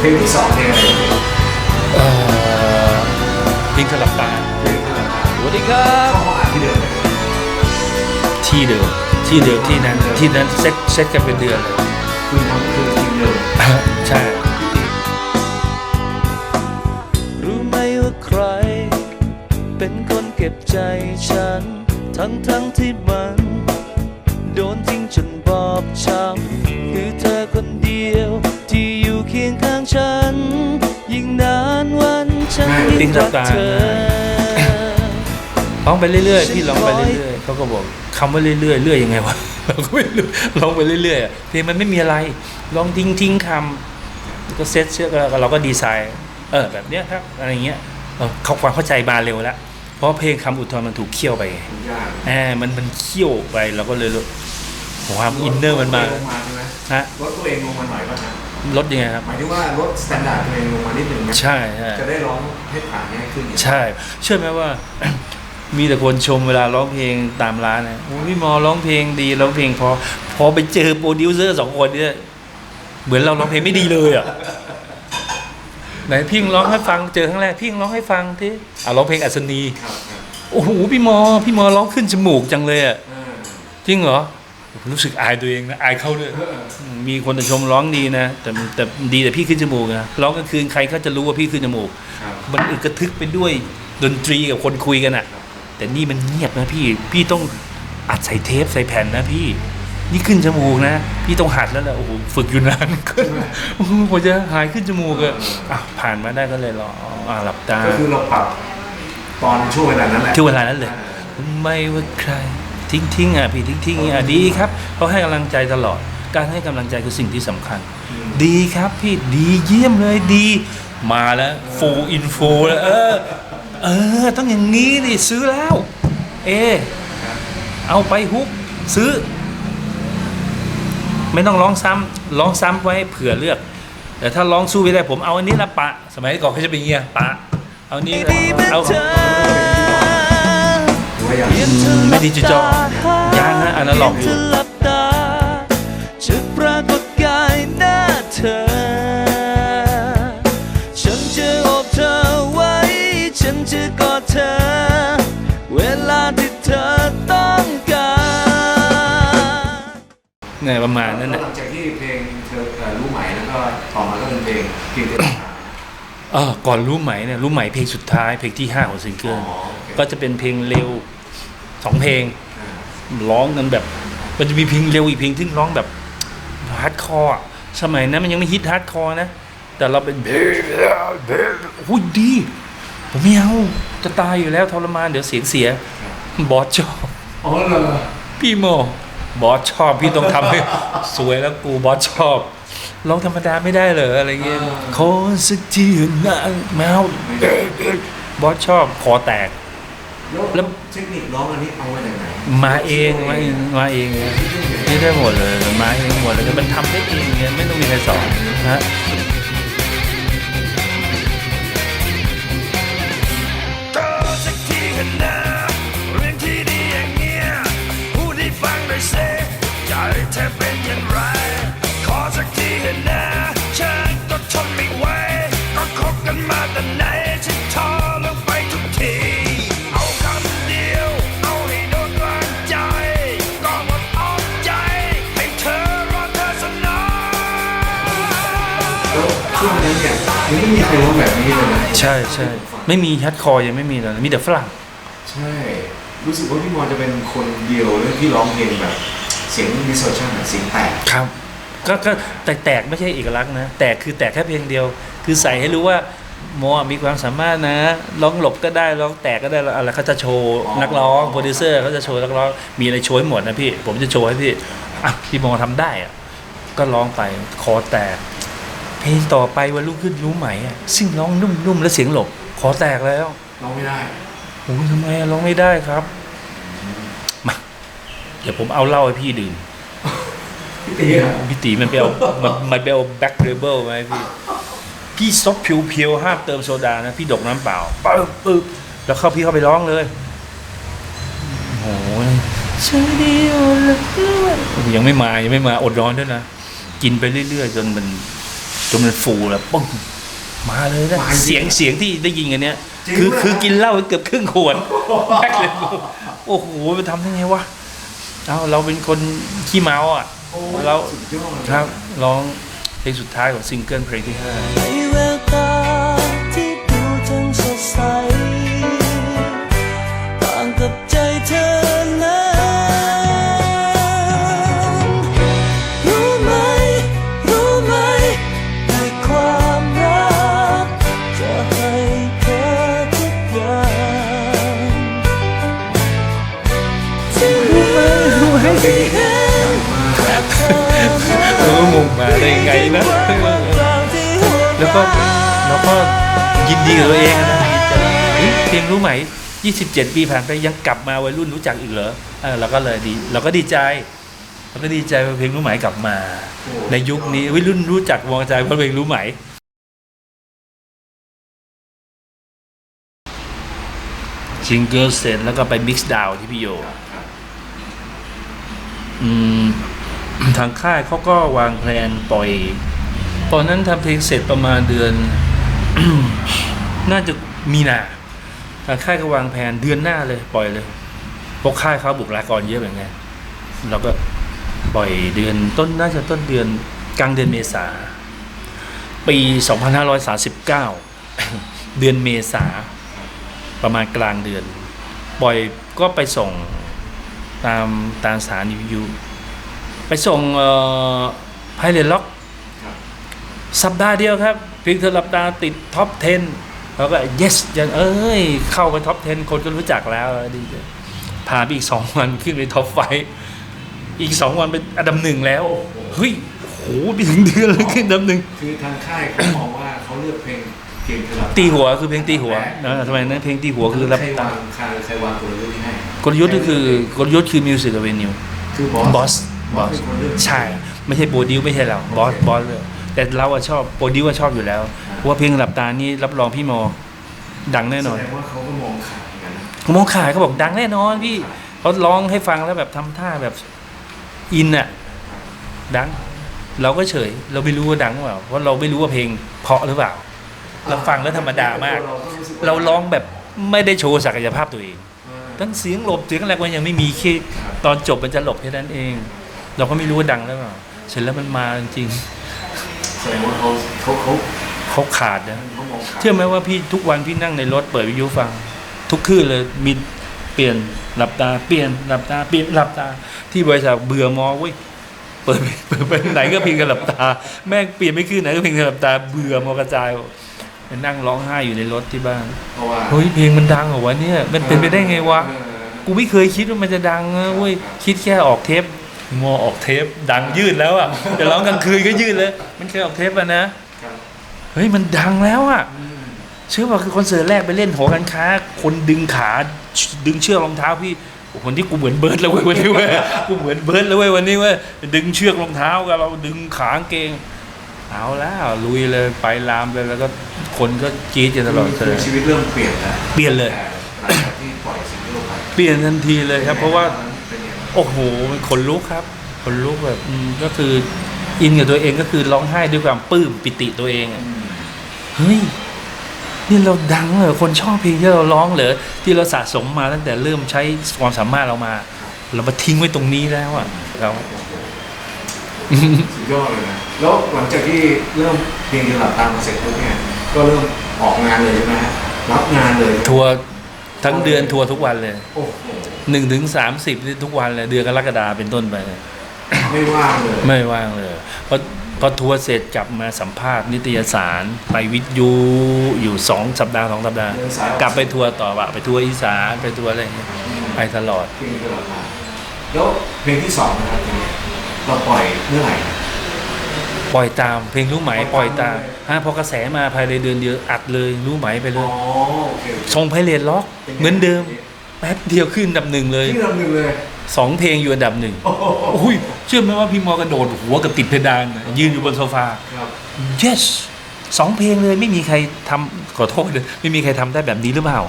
เพลงที่สองเพลงอะไรเอ่อเพลงสลับตาเพลงที่สามสวัสดีครับ เข้าห้องอัดที่เดิมเลยที่เดิมที่เดิมที่นั้นที่นั้นเซ็ตเซ็ตกันเป็นเดือนเลย คือทำคือทีมเดิมใช่ รู้ไหมว่าใคร เป็นคนเก็บใจฉัน ทั้งทั้งๆที่มัน ฉันยิ่งรักเธอร้องไปเรื่อยๆพี่ร้องไปเรื่อยๆเขาก็บอกคำว่าเรื่อยๆเรื่อยยังไงวะเราก็ไม่รู้ร้องไปเรื่อยๆอะเพลงมันไม่มีอะไรร้องทิ้งทิ้งคำก็เซ็ตเชื่อก็เราก็ดีไซน์ เออแบบเนี้ยครับอะไรเงี้ยเออเขาความเข้าใจมาเร็วแล้วเพราะเพลงคำอุทธรณ์มันถูกเคี่ยวไปไงทุกอย่างแอบมันมันเคี่ยวไปเราก็เลยรู้ความอินเนอร์มันมาลงมาใช่ไหมฮะลดตัวเองลงมาหน่อยป่ะฮะ ลดยังไงครับ หมายถึงว่าลดสแตนดาร์ดตัวเองลงมานิดหนึ่งนะใช่ใช่จะได้ร้องให้ผ่านง่ายขึ้นเนี่ยใช่ เชื่อไหมว่า มีแต่คนชมเวลาร้องเพลงตามร้านนะโอ้พี่หมอร้องเพลงดีร้องเพลงพอพอไปเจอโปรดิวเซอร์สองคนเนี่ยเหมือนเราร้องเพลงไม่ดีเลยอะไหนพี่ร้องให้ฟังเจอครั้งแรกพี่ร้องให้ฟังที่อะร้องเพลงอัศนีครับครับโอ้โหพี่หมอพี่หมอร้องขึ้นจมูกจังเลยอะเออจริงเหรอผม รู้สึกอายตัวเองนะอายเขาด้วยเออมีคนจะชมร้องดีนะ แต่แต่ดีแต่พี่ขึ้นจมูกนะร้องกลางคืนใครก็จะรู้ว่าพี่ขึ้นจมูกครับมันอึกกระทึกไปด้วยดนตรีกับคนคุยกันอะแต่นี่มันเงียบนะพี่พี่ต้องอัดใส่เทปใส่แผ่นนะพี่ นี่ขึ้นจมูกนะ พี่ต้องหัดแล้วแหละโอ้โหฝึกอยู่นานขึ้นโอ้โหกว่าจะหายขึ้นจมูกอะอะผ่านมาได้ก็เลยรออะหลับตาก็คือเราปรับตอนช่วงเวลานั้นแหละที่เวลานั้นเลย ไม่ว่าใคร ทิ้งทิ้งๆอะพี่ทิ้งทิ้งๆอะดีครับเขาให้กำลังใจตลอด การให้กำลังใจคือสิ่งที่สำคัญ ดีครับพี่ดีเยี่ยมเลยดี มาแล้วฟูอินฟูแล้วเออเออต้องอย่างนี้ดิซื้อแล้ว เอ เอาไปฮุกซื้อ ไม่ต้องร้องซ้ำร้องซ้ำไว้เผื่อเลือก แต่ถ้าร้องสู้ไม่ได้ผมเอาอันนี้ละปะ สมัยก่อนเขาจะเป็นอย่างเงี้ยปะ เอานี้ดีเป็นเอาเธอหรือ ว่าอย่างเพียงเธอหไม่ลับดิจิตอลตายังนะอนาล็อกอยู่เพียงเธอหลับตาจะปรากฏกายหน้าเธอ ฉันจะโอบเธอไว้ ฉันจะกอดเธอ เวลาที่เธอต้องการเนี่ยประมาณนั้นหแหละลังจากที่เพลงเธอเอ่อรู้ไหมแล้วก็ต่อมาก็เป็นเพลงเพียงแต่เออก่อนรู้ไหมเนี่ยรู้ไหมเพลงสุดท้ายเพลงที่ห้าของซิงเกิลอ๋อโอเคก็จะเป็นเพลงเร็วส องเพลงอ่าร้องกันแบบ มันจะมีเพลงเร็วอีกเพลงที่ร้องแบบฮาร์ดคอร์อะสมัยนั้นมันยังไม่ฮิตฮาร์ดคอร์นะ แต่เราเป็นเบเบโอ้ยดี ผมไม่เอาจะตายอยู่แล้วทรมานเดี๋ยวเสียงเสีย บอสชอบอ๋อเหรอพี่โมบอสชอบพี่ต้องทำให้สวยแล้วกูบอสชอบร้องธรรมดาไม่ได้เหรออะไรเงี้ยขอสักทีนะแมวบอสชอบคอแตก แล้วแล้วเทคนิคร้องอันนี้เอามาจากไหนมาเองมาเองมาเองนี่ได้หมดเลยมาเองหมดเลยมันทำได้เองไงไม่ต้องมีใครสอนนะก็สักทีเถอะนะเรื่องที่ดีอย่างเงี้ยพูดให้ฟังหน่อยสิใจเธอเป็นอย่างไร ขอสักทีเถอะนะฉันก็ทนไม่ไหวก็คบกันมาแต่ไหนฉัน ไม่มีใครร้องแบบนี้เลยนะใช่ใช่ไม่มีฮัดคอร์ยังไม่มีเลยมีแต่ฝรั่งใช่ รู้สึกว่าพี่มอนจะเป็นคนเดียวเลยที่ร้องเพลงแบบ เสียงดิสโซชันเสียงแตกครับ ก็ก็แต่แตกไม่ใช่เอกลักษณ์นะ แตกคือแตกแค่เพลงเดียว คือใส่ให้รู้ว่าโมอะมีความสามารถนะร้องหลบก็ได้ร้องแตกก็ได้อะไรเขาจะโชว์นักร้องโปรดิวเซอร์เขาจะโชว์นักร้องมีอะไรโชว์ให้หมดนะพี่ ผมจะโชว์ให้พี่อะพี่โมทำได้อะก็ร้องไปคอแตก เพลงต่อไปวันรุ่งขึ้นรู้ไหมอะซึ่งร้องนุ่มๆแล้วเสียงหลบคอแตกแล้วร้องไม่ได้โอ้ยทำไมอะร้องไม่ได้ครับมาเดี๋ยวผมเอาเหล้าให้พี่ดื่มพี่ตีอะพี่ตีมันไปเอามันมันไปเอาแบ็คเรเบิลมาให้พี่พี่ซดเพียวๆห้ามเติมโซดานะ พี่ดกน้ำเปล่าปึ๊บปึ๊บแล้วเข้าพี่เข้าไปร้องเลยโอ้ยชาเดียวเลยยังไม่มายังไม่มาอดร้อนด้วยนะกินไปเรื่อยๆจนมัน จนมันฟูแล้วปึ้งมาเลยนะมาจริงเสียงเสียงที่ได้ยินกันเนี้ยจริงคือด้วย คือกินเหล้าเกือบครึ่งขวดแพ็คเลยโอ้โหมันทำได้ไงวะเอาเราเป็นคนขี้เมาอะ โอ้เรา สุดยอดเลย ครับร้องเพลงสุดท้ายของซิงเกิลเพลงที่ห้าในแววตา เออองมาได้ไงนะแล้วก็แล้วก็ยินดีกับตัวเองนะเฮ้ยเพลงรู้ไหม 27 ปีผ่านไปยังกลับมาวัยรุ่นรู้จักอีกเหรอเออเราก็เลยดี เราก็ดีใจเราก็ดีใจเพลงรู้ไหมกลับมา ในยุคนี้วัยรุ่นรู้จักวงใจเพราะเพลงรู้ไหมซิงเกิลเสร็จแล้วก็ไปมิกซ์ดาวที่พี่โย ทางค่ายเขาก็วางแผนปล่อย ตอนนั้นทำเพลงเสร็จประมาณเดือน น่าจะมีนาทางค่ายก็วางแผนเดือนหน้าเลยปล่อยเลยเพราะค่ายเขาบุคลากรเยอะเหมือนกันเราก็ปล่อยเดือนต้นน่าจะต้นเดือนกลางเดือนเมษาปี 2539 เดือนเมษาประมาณกลางเดือน ปล่อยก็ไปส่ง ตามตามสถานีวิทยุไปส่งเอ่อไพเรล็อกครับสัปดาห์เดียวครับเพียงเธอหลับตาติดท็อป 10 แล้วก็ yes ยังเอ้ย เข้าไปท็อป 10 คนก็รู้จักแล้วดีใจผ่านไปอีก 2 วันขึ้นไปท็อปไฟอีก 2 วันเป็นอันดับหนึ่งแล้ว เฮ้ยโหไปถึงเดือนเลยขึ้นอันดับหนึ่งคือทางค่ายเขามองว่าเขาเลือกเพลง เกมตลาดตีหัวคือเพลงตีหัวนะทำไมนะเพลงตีหัวคือรับใครตาวางใครใครวางกลยุทธ์นี้ให้กลยุทธ์ก็คือกลยุทธ์คือมิวสิกเวนิวคือบอสบอสบอสเป็นคนเลือกใช่ ไม่ใช่โปรดิวไม่ใช่เราบอสบอสเลยแต่เราอะชอบโปรดิวว่าชอบอยู่แล้วเพราะว่าเพลงหลับตานี่รับรองพี่โมดังแน่นอนแสดงว่าเขาก็มองขาดเหมือนกันนะเขามองขายเขาบอกดังแน่นอนพี่เขาร้องให้ฟังแล้วแบบทำท่าแบบอินอะดัง เราก็เฉย เราไม่รู้ว่าดังหรือเปล่าเพราะเราไม่รู้ว่าเพลงเพราะหรือเปล่า เราฟังแล้วธรรมดามากเราก็รู้สึกว่เราร้องแบบไม่ได้โชว์ศักยภาพตัวเองเออทั้งเสียงหลบเสียงอะไรมันยังไม่มีแค่ตอนจบมันจะหลบแค่นั้นเอง เราก็ไม่รู้ว่าดังหรือเปล่าเสร็จแล้วมันมาจริงแสดงว่าเขาเขาเขาๆเขาขาดนะเขามองขาดเชื่อไหมว่าพี่ทุกวันพี่นั่งในรถเปิดวิทยุฟัง ทุกคืนเลยมีเปลี่ยนหลับตาเปลี่ยนหลับตาเปลี่ยนหลับตา ที่บริษัทเบื่อมอเว้ยเปิดเปิดไปไหนก็เพียงกับหลับตา แม่งเปลี่ยนไม่ขึ้นไหนก็เพียงกับหลับตาเบื่อมอกระจาย ไปนั่งร้องไห้อยู่ในรถที่บ้านเพราะว่าเฮ้ยเพลงมันดังเหรอวะเนี่ย มันเป็นไปได้ไงวะ เออกูไม่เคยคิดว่ามันจะดังนะเว้ยคิดแค่ออกเทปมอออกเทป ดังยืดแล้วอะจะร้องกลางคืนก็ยืดเลยมันแค่ออกเทปอะนะครับเฮ้ยมันดังแล้วอะ อืมเชื่อว่าคือคอนเสิร์ตแรกไปเล่นหอการค้า คนดึงขาดึงเชือกรองเท้าพี่โอ้คนที่กูเหมือนเบิร์ดแล้วเว้ยวันนี้เว้ยกูเหมือนเบิร์ดแล้วเว้ยวันนี้เว้ยดึงเชือกรองเท้ากับเราดึงขากางเกง เอาแล้วลุยเลยไปลามเลยแล้วก็คนก็กรี๊ดกันตลอดคืเลอยชีวิตเริ่มเปลี่ยนแล้วเปลี่ยนเลยหลังจากที่ปล่อยสิ่งที่ลงไปเปลี่ยนทันทีเลยครับ เพราะว่า เป็นยังไงโอ้โหมันขนลุกครับขนลุกแบบอืมก็คืออินกับตัวเองก็คือร้องไห้ด้วยความปลื้มปิติตัวเองอะอืมเฮ้ยนี่เราดังเหรอคนชอบเพลงที่เราร้องเหรอที่เราสะสมมาตั้งแต่เริ่มใช้ความสามารถเรามา เรามาทิ้งไว้ตรงนี้แล้วอะเรา สุดยอดเลยนะ แล้วหลังจากที่เริ่มเพลงที่หลับตามมาเสร็จปุ๊บเนี่ย ก็เริ่มออกงานเลยใช่ไหมฮะรับงานเลยทัวร์ทั้งเดือนทัวร์ทุกวันเลยโอ้โหหนึ่งถึงสามสิบทุกวันเลยเดือนกรกฎาเป็นต้นไป ไม่ว่างเลย ไม่ว่างเลยพอพอทัวร์เสร็จกลับมาสัมภาษณ์นิตยสาร ไปวิทยุอยู่สองสัปดาห์สองสัปดาห์ เดินสายกลับไปทัวร์ต่อว่ะไปทัวร์อีสานไปทัวร์อะไรอย่างเงี้ยไปตลอด เพลงที่หลับตาแล้วเพลงที่สองนะครับ เพลงนี้เราปล่อยเมื่อไหร่นะปล่อยตามเพลงรู้ไหมปปล่ล่ออยยตาตามมฮะพอกระแสมาภายในเดือนเดียวอัดเลยรู้ไหมไปเลอ๋ยอโอเคทรงไพเรตล็อกเหมือนเดิมแป๊บเดียวขึ้นอันดับหนึ่งเลยที่ลำหนึ่งเลยสองเพลงอยู่อันดับหนึ่งโอ้โหโอ้ยเชื่อไหมว่าพี่มอกระโดดหัวกับติดเพดานน่ะยืนอยู่บนโซฟา ครับ yes สองเพลงเลยไม่มีใครทำขอโทษเลยไม่มีใครทำได้แบบนี้หรือเปล่า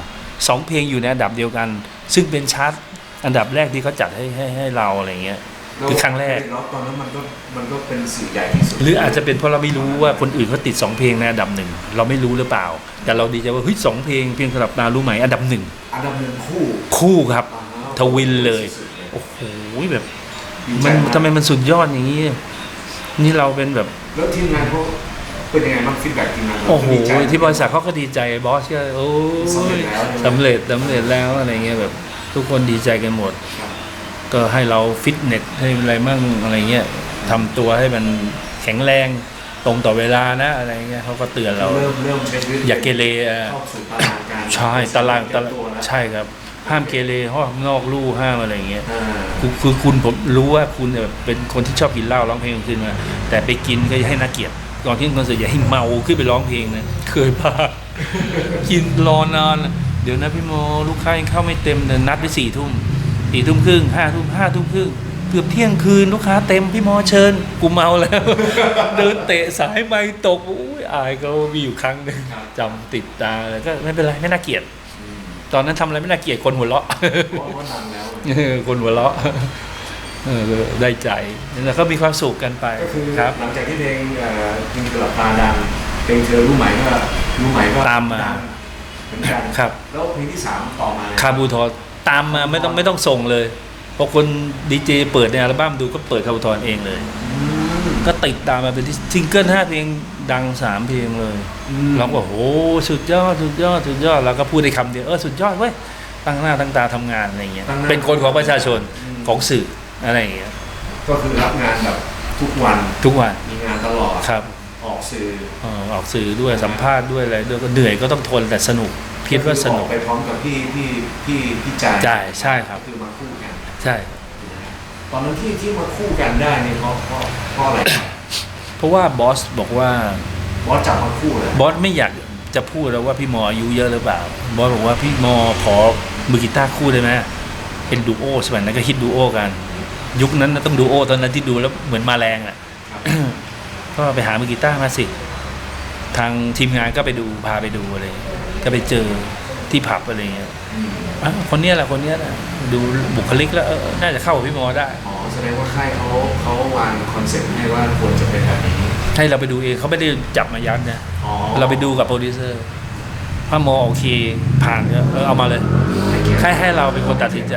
สองเพลงอยู่ในอันดับเดียวกัน ซึ่งเป็นชาร์ตอันดับแรกที่เขาจัดให้ให้ให้เราอะไรเงี้ยอ คือครั้งแรก แล้วตอนนั้นมันก็มันก็เป็นสื่อใหญ่ที่สุดหรืออาจจะเป็นเพราะเราไม่รู้ว่าคนอื่นเขาติดสองเพลงในอันดับหนึ่งเราไม่รู้หรือเปล่า แต่เราดีใจว่าเฮ้ยสองเพลงเพียงสำหรับนารู้ไหมอันดับหนึ่งอันดับหนึ่งคู่คู่ครับอ่าทวินเลยสุดๆโอ้โหแบบดีใจมันากทำไมมันสุดยอดอย่างนี้ นี่เราเป็นแบบ แล้วทีมงานเขาเป็นยังไงบ้างฟีดแบ็กทีมงานเราโอ้โหดีใจที่บริษัทเขาก็ดีใจบอสก็โอ้ยสำเร็จสำเร็จแล้วอะไรเงี้ยแบบ ทุกคนดีใจกันหมดครับ ก็ให้เราฟิตเนสให้อะไรมั่งอะไรเงี้ยทำตัวให้มันแข็งแรงตรงต่อเวลานะอะไรเงี้ยเขาก็เตือนเรา เริ่มเริ่มใช้ชีวิตอย่าเกเรอะเข้าสู่ตารางการใช่ตารางตารางเก็บตัวแล้วใช่ครับ ห้ามเกเรห้ามนอกลู่ห้ามอะไรเงี้ยอ่าคือคือคุณผมรู้ว่าคุณเนี่ยเป็นคนที่ชอบกินเหล้าร้องเพลงกลางคืนมาแต่ไปกินก็ให้น่าเกลียดก่อนที่คอนเสิร์ตอย่าให้เมาขึ้นไปร้องเพลงนะเคยพากินรอนานเดี๋ยวนะพี่โมลูกค้ายังเข้าไม่เต็มเลยนัดไปสี่ทุ่ม สี่ทุ่มครึ่งห้าทุ่มห้าทุ่มครึ่งเกือบเที่ยงคืนลูกค้าเต็มพี่โมเชิญ กูเมาแล้ว เดินเตะสายไม้ตกอุ้ยอายก็มีอยู่ครั้งหนึ่งจำติดตาแล้วก็ไม่เป็นไรไม่น่าเกลียด ตอนนั้นทำอะไรไม่น่าเกลียดคนหัวเราะเพราะว่าดังแล้วเออคนหัวเราะเออได้ใจแล้วก็มีความสุขกันไปก็คือครับหลังจากที่เพลงเอ่อยิงกลับตาดังเพลงเธอรู้ไหมก็รู้ไหมก็ตามมาดังเหมือนกันครับ แล้วเพลงที่สามต่อมาเนี่ยคาบูทอ ตามมาไม่ต้องไม่ต้องส่งเลยพอคนดีเจเปิดในอัลบั้มดูก็เปิดคาบูทอนเองเลยอืมก็ติดตามมาเป็นที่ซิงเกิลห้าเพลงดังสามเพลงเลยอืมเราก็โอ้โหสุดยอดสุดยอดสุดยอดแล้วก็พูดในคำเดียวเออสุดยอดเว้ยตั้งหน้าตั้งตาทำงานอะไรเงี้ยตั้งหาเป็นคนของประชาชนอืมของสื่ออะไรอย่างเงี้ยก็คือรับงานแบบทุกวันทุกวันมีงานตลอดครับ ออกสื่อ เอ่อออกสื่อด้วยสัมภาษณ์ด้วยอะไรด้วยก็เหนื่อยก็ต้องทนแต่สนุก คิดว่าสนุกออไปพร้อมกับพี่พี่พี่พี่จ่ายจ่ายใช่ครับคือมาคู่กันใช่ ตอนนั้นที่ที่มาคู่กันได้เนี่ยเพราะเพราะเพราะอะไรครับเพราะว่าบอสบอกว่าบอสจับมาคู่เลยบอสไม่อยากจะพูดแล้วว่าพี่มออายุเยอะหรือเปล่า บอสบอกว่าพี่มอขอมือกีตาร์คู่ได้ไหมเป็นดูโอสมัยนั้นก็ฮิตดูโอกัน ยุคนั้นน่ะต้องดูโอตอนนั้นที่ดูแล้วเหมือนมาแรงอะครับก็ไปหามือกีตาร์มาสิ ทางทีมงานก็ไปดูพาไปดูอะไร ก็ไปเจอที่ผับอะไรเงี้ยอืมอ้าวคนเนี้ยแหละคนเนี้ยแหละดูบุคลิกแล้วเออน่าจะเข้ากับพี่มอได้ อ๋อแสดงว่าค่ายเขาเขาวางคอนเซ็ปต์ให้ว่าควรจะเป็นแบบนี้ ให้เราไปดูเองเขาไม่ได้จับมายัดนะอ๋อเราไปดูกับโปรดิวเซอร์ถ้ามอโอเคผ่านก็เออเอามาเลยให้เกียรติแค่ให้เราเป็นคนตัดสินใจ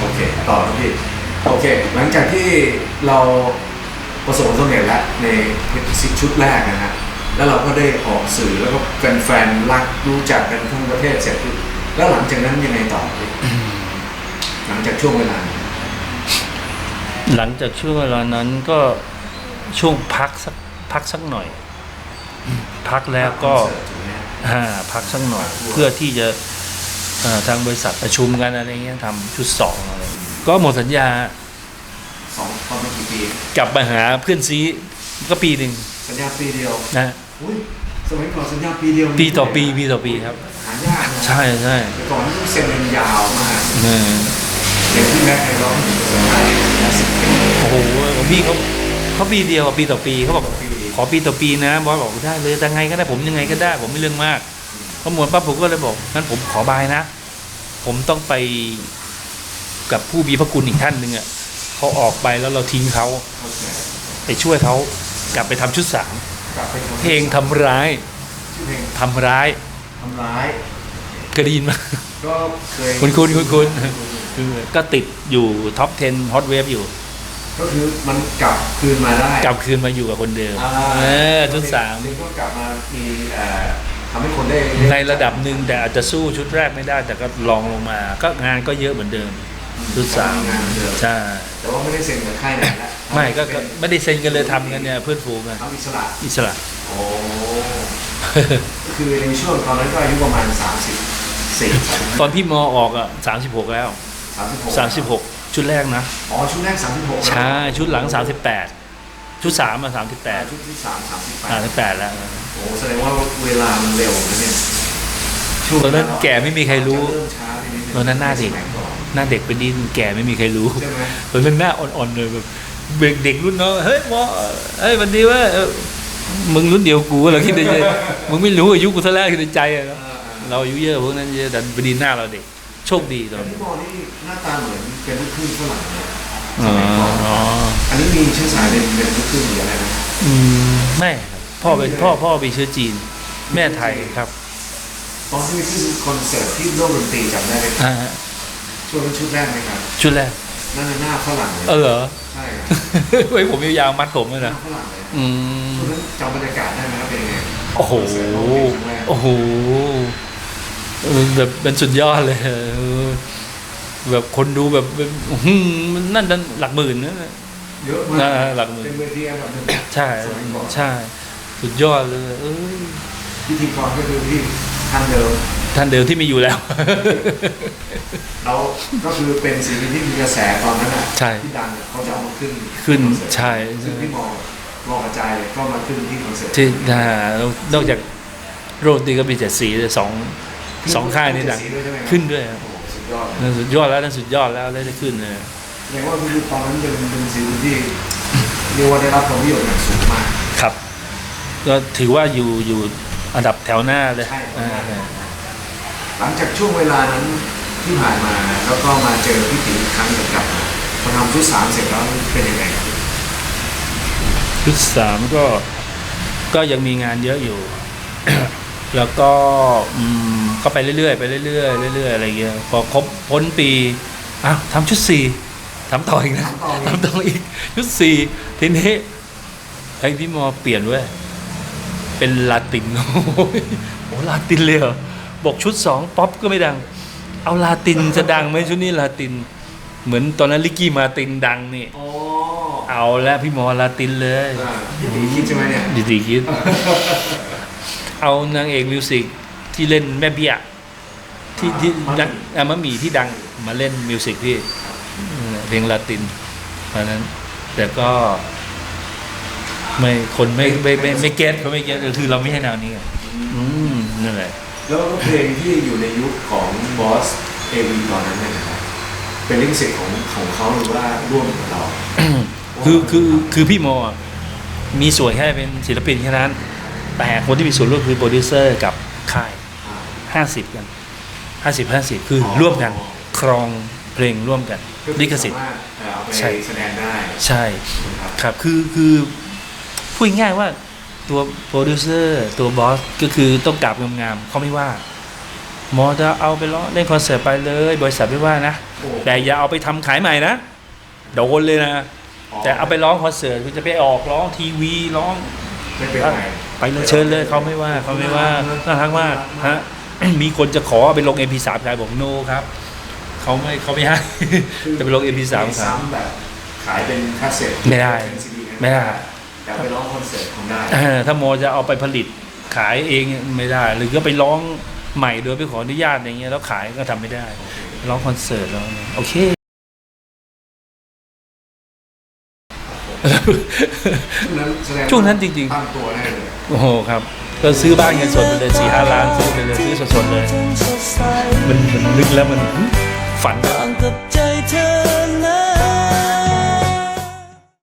โอเค ต่อครับพี่ โอเค หลังจากที่เราประสบความสำเร็จแล้วในสิบชุดแรกนะฮะ แล้วเราก็ได้ออกสื่อแล้วก็แฟนๆรักรู้จักกันทั้งประเทศเสร็จปุ๊บแล้วหลังจากนั้นยังไงต่อพี่หลังจากช่วงเวลานั้นหลังจากช่วงเวลานั้นก็ช่วงพักสักพักสักหน่อย พักแล้วก็คอนเสิร์ตถูกไหมฮะอ่าพักสักหน่อย เพื่อที่จะเอ่อทางบริษัทประชุมกันอะไรเงี้ยทำชุดสองอะไรก็หมดสัญญาสองตอนมากี่ปีกลับมาหาเพื่อนซีก็ปีหนึ่งสัญญาปีเดียวนะ อุ้ยสมัยก่อนสัญญาปีเดียวปีต่อปีปีต่อปีครับ หายากนะใช่ใช่แต่ก่อนนี่ต้องเซ็นเป็นยาวมากเอออย่างที่แม็กไอร้องสัญญาสิบปีโอ้โหพี่เขาเขาปีเดียวอะปีต่อปีเขาบอกต่อปีขอปีต่อปีนะบอสบอกได้เลยแต่ไงก็ได้ผมยังไงก็ได้ ผมไม่เรื่องมากพอหมดปั๊บผมก็เลยบอกงั้นผมขอบายนะ ผมต้องไปกับผู้มีพระคุณอีกท่านหนึ่งอะเขาออกไปแล้วเราทิ้งเขาเข้าใจไปช่วยเขากลับไปทำชุดสามกลับไปทำ เพลงทำร้ายชื่อเพลงทำร้ายทำร้ายกระดีนมาก็เคยคุณคุณคุณคุณคือก็ติดอยู่ท็อป 10 ฮอตเวฟอยู่ ก็คือมันกลับคืนมาได้ กลับคืนมาอยู่กับคนเดิมอ่าเออชุดสามเพลงก็กลับมามีเอ่อทำให้คนได้ในระดับหนึ่งแต่อาจจะสู้ชุดแรกไม่ได้ แต่ก็ลองลงมา ก็งานก็เยอะเหมือนเดิม ชุดสามงานเดิมใช่ แต่ว่าไม่ได้เซ็นกับค่ายไหนแล้วไม่ก็ก็เป็นไม่ได้เซ็นกันเลยทำกันเนี่ยเพื่อนฝูงกันทำอิสระอิสระ โอ้ก็คือในช่วงตอนนั้นก็อายุประมาณ 30สี่ตอนพี่มอออกอะสามสิบหกแล้วสามสิบหกสามสิบหกชุดแรกนะ อ๋อ ชุดแรกสามสิบหกใช่ชุดหลังสามสิบแปดชุดสามอะสามสิบแปดชุดที่สามสามสิบแปสามดสิบแปดแล้วโอ้แสดงว่าเวลามันเร็วนะเนี่ยตอนนั้นแก่ไม่มีใครรู้ จะเริ่มช้าไปนิดนึงตอนนั้นหน้าเด็ก สมัยก่อน หน้าเด็กเป็นดินแก่ไม่มีใครรู้ใช่ไหมตอนนั้นหน้าอ่อนๆเลยแบบเด็กเด็กรุ่นน้องเฮ้ยมอเฮ้ยวันดีว่าเออมึงรุ่นเดียวกูเหราคิดในใจมึงไม่รู้อายุกูเท่าไหร่คิดในใจอะเอเนอะอเออเราอายุเยอะพวกนั้นเยอะแต่บดีหน้าเราเด็ก โชคดีตอนแต่นั้นพี่บอลนี่หน้าตาเหมือนเป็นลูกครึ่งฝรั่งเลยสอ๋อมัยก่อนอ๋ออันนี้มีเชื้อสายเป็นเป็นลูกครึ่งหรืออะไรนะอืมไม่ครับพ่อเป็นพ่อพ่อเป็นเชื้อจีน แม่ไทยครับตอนที่ไปขึ้นคอนเสิร์ตที่ร่วมดนตรีจำได้ไหมครับอ่า ช่วงนั้นชุดแรกไหมครับชุดแรกนั่นน่ะหน้าฝรั่งเลยเออเหรอใช่ครับไว้ผมยาวๆมัดผมเลยหน้านะฝรั่งเลยอืมช่วงนั้นจำบรรยากาศได้ไหมครับเป็นยังไงโอ้โหคอนเสิร์ตร้องเพลงครั้งแรกโอ้โหเออแบบเป็นสุดยอดเลยเออแบบคนดูแบบแบบอื้อหือมันนั่นนั่นหลักหมื่นนะ เยอะมากอ่าหลักหมื่น เป็นเวทีอันดับหนึ่งใช่สมัยก่อนใช่ สุดยอดเลยเอ้ยพิธีกรก็คือที่ท่านเดิม ท่านเดิมที่มีอยู่แล้วเราก็คือเป็นศิลปินที่มีกระแสตอนนั้นอะใช่ ที่ดังเนี่ยเขาจะเอามาขึ้นขึ้นคอเสิร์ตใช่ซึ่งพี่มองมองกระจายเลยก็มาขึ้นที่คอนเสิร์ตที่อ่านอกจากโรตีก็มีเจ็ดสีเลยสองสองค่ายนี่ดังขึ้ด้วยใช่ไหมครับขึ้นด้วยครับโอ้โหสุดยอดนั่นสุดยอดแล้วนั่นสุดยอดแล้วได้ขึ้นเลยแสดงว่าคือตอนนั้นเป็นเป็นศิลปินที่เรียกว่าได้รับความนิยมอย่างสูงมาก ครับ ก็ถือว่าอยู่อยู่อันดับแถวหน้าเลยใช่อ่า หลังจากช่วงเวลานั้นที่ผ่านมาแล้วก็มาเจอพี่ติ๋วอีกครั้งหนึ่งกลับมาพอทำชุดสามเสร็จแล้วเป็นยังไงครับชุดสามก็ก็ยังมีงานเยอะอยู่ แล้วก็อืมก็ไปเรื่อยๆไปเรื่อยๆเรื่อยๆอะไรเงี้ยพอครบพ้นปีอ้าวทำชุดสี่ทำต่ออีกนะทำต่ออีกทำต่ออีกชุดสี่ทีนี้ไอ้พี่มอเปลี่ยนเว้ยเป็นลาตินโอ้ยโอ้ลาตินเลยเหรอ บอกชุดสองป๊อปก็ไม่ดัง เอาลาตินจะดังไหมชุดนี้ลาติน เหมือนตอนนั้นลิกกี้มาตินดังนี่อ๋อเอาแล้วพี่มอลาตินเลยอ่าพี่ติ๋วคิดใช่ไหมเนี่ยดีดีคิด เอานางเอกมิวสิกที่เล่นแม่เบี้ยที่ที่ดังอะมะหมี่ที่ดังมาเล่นมิวสิกพี่เออเพลงลาตินเพราะฉะนั้น แต่ก็ไม่คนไม่ไม่ไม่ไม่เก็ตเขาไม่เก็ตคือเราไม่ใช่แนวนี้ไงอืมนั่นแหละ แล้วก็เพลงที่อยู่ในยุคของบอสเอวีตอนนั้นเนี่ยนะครับเป็นลิขสิทธิ์ของของเขาหรือว่าร่วมกับเรา คือคือคือพี่โมอะมีส่วนแค่เป็นศิลปินแค่นั้น แต่คนที่มีส่วนร่วมคือโปรดิวเซอร์กับค่ายอ่าห้าสิบกันห้าสิบห้าสิบคือออ ร่วมกันครองเพลงร่วมกันก็คือลิขสิทธิ์สามารถเอ่อเอาไปใช่แสดงได้ใช่ นะครับ ครับ คือ คือ พูดง่ายๆว่า ตัวโปรดิวเซอร์ตัวบอสก็คือต้องกราบงามๆเขาไม่ว่าหมอจะเอาไปร้องเล่นคอนเสิร์ตไปเลย บริษัทไม่ว่านะโอ้แต่อย่าเอาไปทำขายใหม่นะโดนเลยนะ แต่เอาไปร้องคอนเสิร์ตคุณจะไปออกร้องทีวีร้องไม่เป็นไรไปเลยเชิญเลยเขาไม่ว่าเขาไม่ว่าน่ารักมากฮะมีคนจะขอเอาไปลง MP3 ขายบอกโนครับเขาไม่เขาไม่ให้จะไปลง MP3 เพลงครับซ้ำแบบขายเป็นคาสเซ็ตไม่ได้เป็น CD ไม่ได้ แต่เอาไปร้องคอนเสิร์ตทำได้เออถ้าโมจะเอาไปผลิตขายเองไม่ได้ หรือก็ไปร้องใหม่โดยไปขออนุญาตอย่างเงี้ยแล้วขายก็ทำไม่ได้ ร้องคอนเสิร์ตแล้วโอเคช่วงนั้นแสดงช่วงนั้นจริงๆตั้งตัวได้เลยโอ้โหครับก็ซื้อบ้านเงินสดไปเลยสี่ห้าล้านซื้อไปเลยซื้อสดๆเลย มันมันนึกแล้วมันฝันต่างกับใจเธอนะ